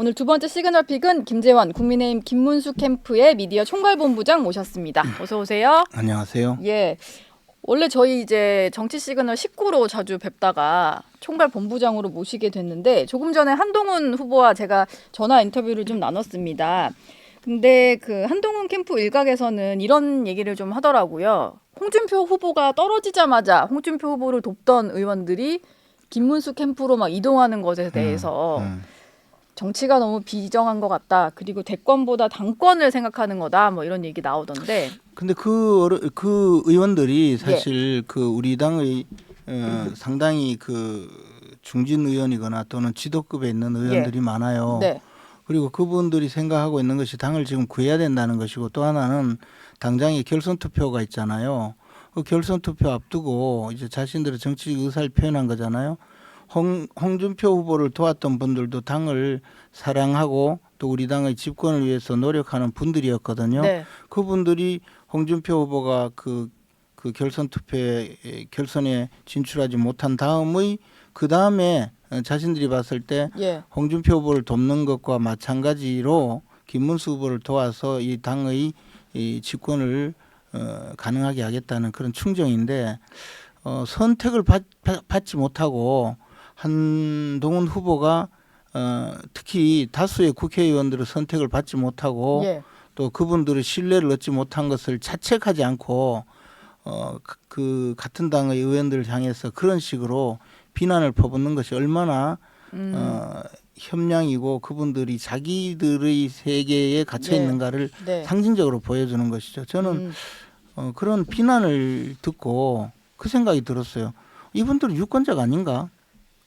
오늘 두 번째 시그널 픽은 김재원 국민의힘 김문수 캠프의 미디어 총괄본부장 모셨습니다. 어서 오세요. 안녕하세요. 예. 원래 저희 이제 정치 시그널 19로 자주 뵙다가 총괄 본부장으로 모시게 됐는데 조금 전에 한동훈 후보와 제가 전화 인터뷰를 좀 나눴습니다. 근데 그 한동훈 캠프 일각에서는 이런 얘기를 좀 하더라고요. 홍준표 후보가 떨어지자마자 홍준표 후보를 돕던 의원들이 김문수 캠프로 막 이동하는 것에 대해서 음. 정치가 너무 비정한 것 같다. 그리고 대권보다 당권을 생각하는 거다. 뭐 이런 얘기 나오던데. 근데 그 어르, 그 예. 의원들이 사실 그 우리 당의 어, 상당히 그 중진 의원이거나 또는 지도급에 있는 의원들이 많아요. 네. 그리고 그분들이 생각하고 있는 것이 당을 지금 구해야 된다는 것이고 또 하나는 당장에 결선 투표가 있잖아요. 그 결선 투표 앞두고 이제 자신들의 정치 의사를 표현한 거잖아요. 홍, 홍준표 후보를 도왔던 분들도 당을 사랑하고 또 우리 당의 집권을 위해서 노력하는 분들이었거든요. 네. 그분들이 홍준표 후보가 그, 그 결선 투표에 결선에 진출하지 못한 다음의 그 다음에 자신들이 봤을 때 예. 홍준표 후보를 돕는 것과 마찬가지로 김문수 후보를 도와서 이 당의 이 집권을 어, 가능하게 하겠다는 그런 충정인데 어, 선택을 받, 받- 받지 못하고 한동훈 후보가 어, 특히 다수의 국회의원들의 선택을 받지 못하고 예. 또 그분들의 신뢰를 얻지 못한 것을 자책하지 않고 어, 그- 그 같은 당의 의원들을 향해서 그런 식으로 비난을 퍼붓는 것이 얼마나 음. 어, 협량이고 그분들이 자기들의 세계에 갇혀 네. 있는가를 네. 상징적으로 보여주는 것이죠. 저는 음. 어, 그런 비난을 듣고 그 생각이 들었어요. 이분들은 유권자가 아닌가?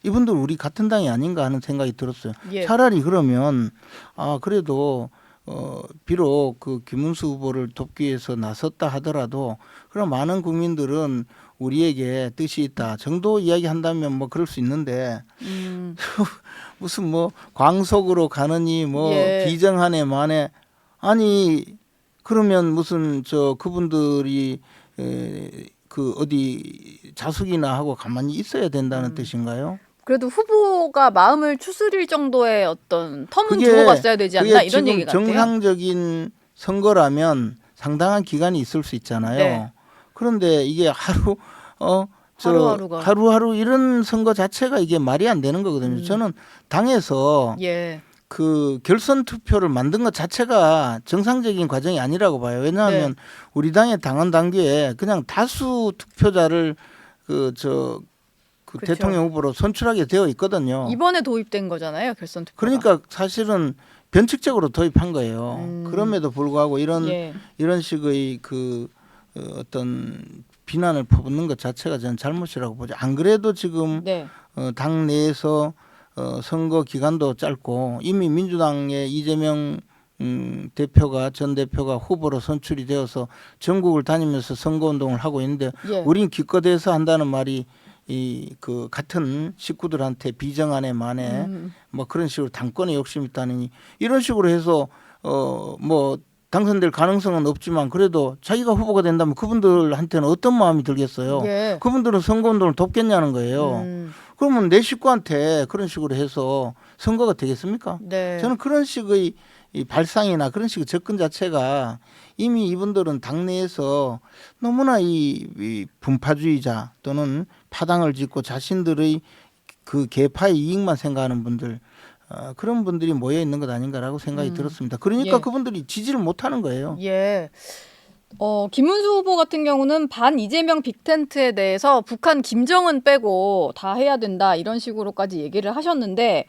이분들 우리 같은 당이 아닌가 하는 생각이 들었어요. 예. 차라리 그러면 아 그래도 어 비록 그 김문수 후보를 돕기 위해서 나섰다 하더라도 그럼 많은 국민들은 우리에게 뜻이 있다 정도 이야기한다면 뭐 그럴 수 있는데 음. 무슨 뭐 광속으로 가느니 뭐 예. 비정한에 만에 아니 그러면 무슨 저 그분들이 에, 그 어디 자숙이나 하고 가만히 있어야 된다는 음. 뜻인가요? 그래도 후보가 마음을 추스릴 정도의 어떤 텀은 그게- 주고 갔어야 되지 않나 그게 이런 지금 얘기 같아요. 정상적인 선거라면 상당한 기간이 있을 수 있잖아요. 네. 그런데 이게 하루 어. 저 하루하루가. 하루하루 이런 선거 자체가 이게 말이 안 되는 거거든요. 음. 저는 당에서 예. 그 결선 투표를 만든 것 자체가 정상적인 과정이 아니라고 봐요. 왜냐하면 네. 우리 당의 당헌 당규에 그냥 다수 투표자를 그 저 그. 대통령 후보로 선출하게 되어 있거든요. 이번에 도입된 거잖아요. 결선 투표가. 그러니까 사실은 변칙적으로 도입한 거예요. 음. 그럼에도 불구하고 이런 예. 이런 식의 그 어, 어떤 비난을 퍼붓는 것 자체가 저는 잘못이라고 보죠. 안 그래도 지금 네. 어, 당 내에서 어, 선거 기간도 짧고 이미 민주당의 이재명 음, 대표가 전 대표가 후보로 선출이 되어서 전국을 다니면서 선거 운동을 하고 있는데 예. 우린 기껏해서 한다는 말이 이 그 같은 식구들한테 비정안에 만에 음. 뭐 그런 식으로 당권에 욕심 있다느니 이런 식으로 해서 어 뭐 당선될 가능성은 없지만 그래도 자기가 후보가 된다면 그분들한테는 어떤 마음이 들겠어요. 예. 그분들은 선거운동을 돕겠냐는 거예요. 음. 그러면 내 식구한테 그런 식으로 해서 선거가 되겠습니까? 네. 저는 그런 식의 이 발상이나 그런 식의 접근 자체가 이미 이분들은 당내에서 너무나 이, 이 분파주의자 또는 파당을 짓고 자신들의 그 계파의 이익만 생각하는 분들 어, 그런 분들이 모여 있는 것 아닌가라고 생각이 음. 들었습니다. 그러니까 예. 그분들이 지지를 못 하는 거예요. 예. 어, 김문수 후보 같은 경우는 반 이재명 빅텐트에 대해서 북한 김정은 빼고 다 해야 된다 이런 식으로까지 얘기를 하셨는데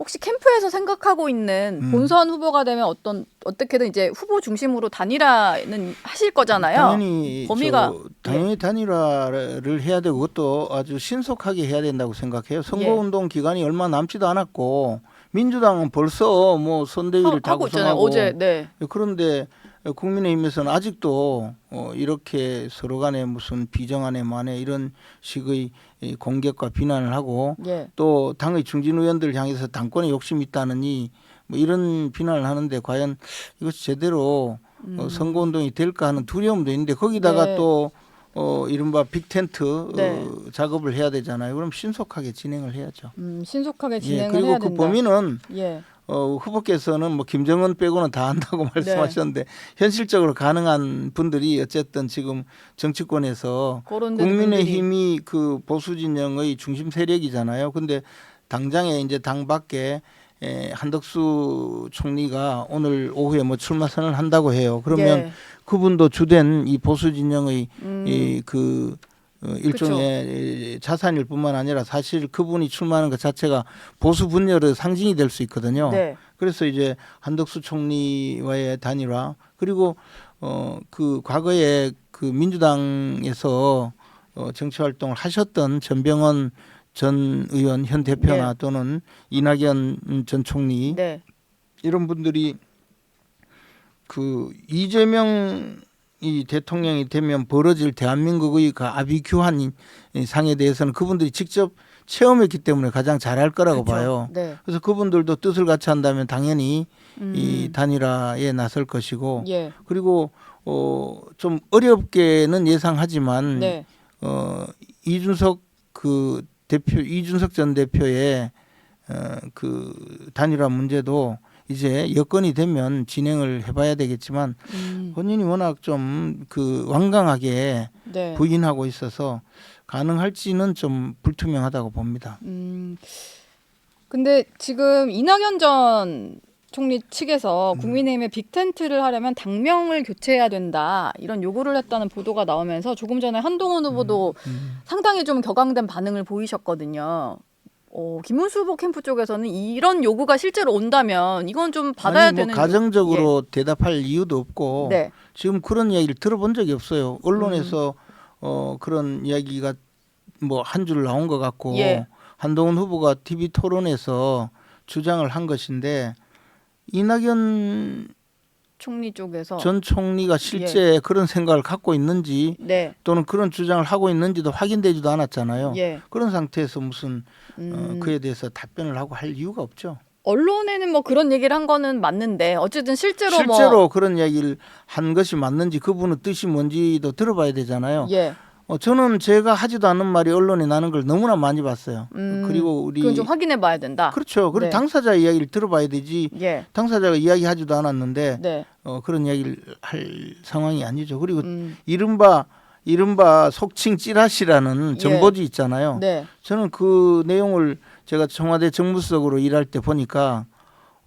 혹시 캠프에서 생각하고 있는 음. 본선 후보가 되면 어떤 어떻게든 이제 후보 중심으로 단일화는 하실 거잖아요. 당연히 범위가- 저, 당연히 단일화를 해야 되고 그것도 아주 신속하게 해야 된다고 생각해요. 예. 선거운동 기간이 얼마 남지도 않았고 민주당은 벌써 뭐 선대위를 다. 구성하고 어제 네. 그런데 국민의힘에서는 아직도 어, 이렇게 서로 간에 무슨 비정안에 만에 이런 식의 이 공격과 비난을 하고 예. 또 당의 중진 의원들을 향해서 당권에 욕심이 있다느니 뭐 이런 비난을 하는데 과연 이것이 제대로 어, 선거 운동이 될까 하는 두려움도 있는데 거기다가 음. 네. 또 어, 이른바 빅텐트 네. 어, 작업을 해야 되잖아요. 그럼 신속하게 진행을 해야죠. 음, 신속하게 예, 진행을 그리고 해야 그 된다. 범위는 예. 어, 후보께서는 뭐 김정은 빼고는 다 한다고 네. 말씀하셨는데 현실적으로 가능한 분들이 어쨌든 지금 정치권에서 국민의힘이 그 보수 진영의 중심 세력이잖아요. 근데 당장에 이제 당 밖에 에, 한덕수 총리가 오늘 오후에 뭐 출마 선언을 한다고 해요. 그러면 예. 그분도 주된 이 보수 진영의 음, 이그 어, 일종의 이 자산일 뿐만 아니라 사실 그분이 출마하는 것 자체가 보수 분열의 상징이 될 수 있거든요. 네. 그래서 이제 한덕수 총리와의 단일화 그리고 어 그 과거에 그 민주당에서 어 정치 활동을 하셨던 전병헌 전 의원 현 대표나 네. 또는 이낙연 전 총리 네. 이런 분들이 그 이재명 이 대통령이 되면 벌어질 대한민국의 그 아비규환 이 상에 대해서는 그분들이 직접 체험했기 때문에 가장 잘할 거라고 그렇죠. 봐요. 네. 그래서 그분들도 뜻을 같이 한다면 당연히 음, 이 단일화에 나설 것이고 예. 그리고 어 좀 어렵게는 예상하지만 네. 어 이준석 그 대표 이준석 전 대표의 어 그 단일화 문제도 이제 여건이 되면 진행을 해봐야 되겠지만 음, 본인이 워낙 좀 그 완강하게 네. 부인하고 있어서 가능할지는 좀 불투명하다고 봅니다. 음. 근데 지금 이낙연 전 총리 측에서 음. 국민의힘에 빅텐트를 하려면 당명을 교체해야 된다 이런 요구를 했다는 보도가 나오면서 조금 전에 한동훈 후보도 음. 상당히 좀 격앙된 반응을 보이셨거든요. 어, 김문수 후보 캠프 쪽에서는 이런 요구가 실제로 온다면 이건 좀 받아야 아니, 뭐 되는 가정적으로 대답할 이유도 없고 요... 네. 지금 그런 이야기를 들어본 적이 없어요. 언론에서 음. 어 그런 이야기가 뭐 한 줄 나온 것 같고 예. 한동훈 후보가 TV 토론에서 주장을 한 것인데 이낙연 총리 쪽에서 전 총리가 실제 그런 생각을 갖고 있는지 네. 또는 그런 주장을 하고 있는지도 확인되지도 않았잖아요. 예. 그런 상태에서 무슨 어, 음. 그에 대해서 답변을 하고 할 이유가 없죠. 언론에는 뭐 그런 얘기를 한 거는 맞는데 어쨌든 실제로, 실제로 뭐 그런 이야기를 한 것이 맞는지 그분의 뜻이 뭔지도 들어봐야 되잖아요. 예. 어, 저는 제가 하지도 않은 말이 언론에 나는 걸 너무나 많이 봤어요. 음, 그리고 우리 그건 좀 확인해 봐야 된다. 그렇죠. 그리고 네. 당사자 이야기를 들어봐야 되지. 예. 당사자가 이야기하지도 않았는데 네. 어, 그런 이야기를 할 상황이 아니죠. 그리고 음. 이른바 이른바 속칭 찌라시라는 예. 정보지 있잖아요. 네. 저는 그 내용을 제가 청와대 정무수석으로 일할 때 보니까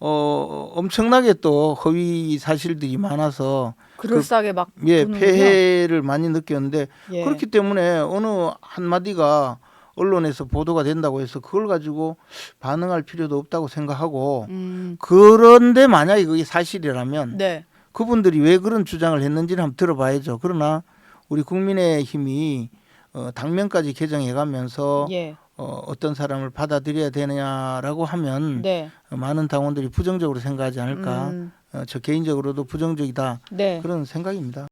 어, 엄청나게 또 허위 사실들이 많아서 그럴싸하게 막 예, 보는군요. 폐해를 많이 느꼈는데 예. 그렇기 때문에 어느 한 마디가 언론에서 보도가 된다고 해서 그걸 가지고 반응할 필요도 없다고 생각하고 음. 그런데 만약에 그게 사실이라면 네. 그분들이 왜 그런 주장을 했는지를 한번 들어봐야죠. 그러나 우리 국민의 힘이 어, 당면까지 개정해 가면서 예. 어, 어떤 사람을 받아들여야 되느냐라고 하면 네. 어, 많은 당원들이 부정적으로 생각하지 않을까. 음. 어, 저 개인적으로도 부정적이다 네. 그런 생각입니다.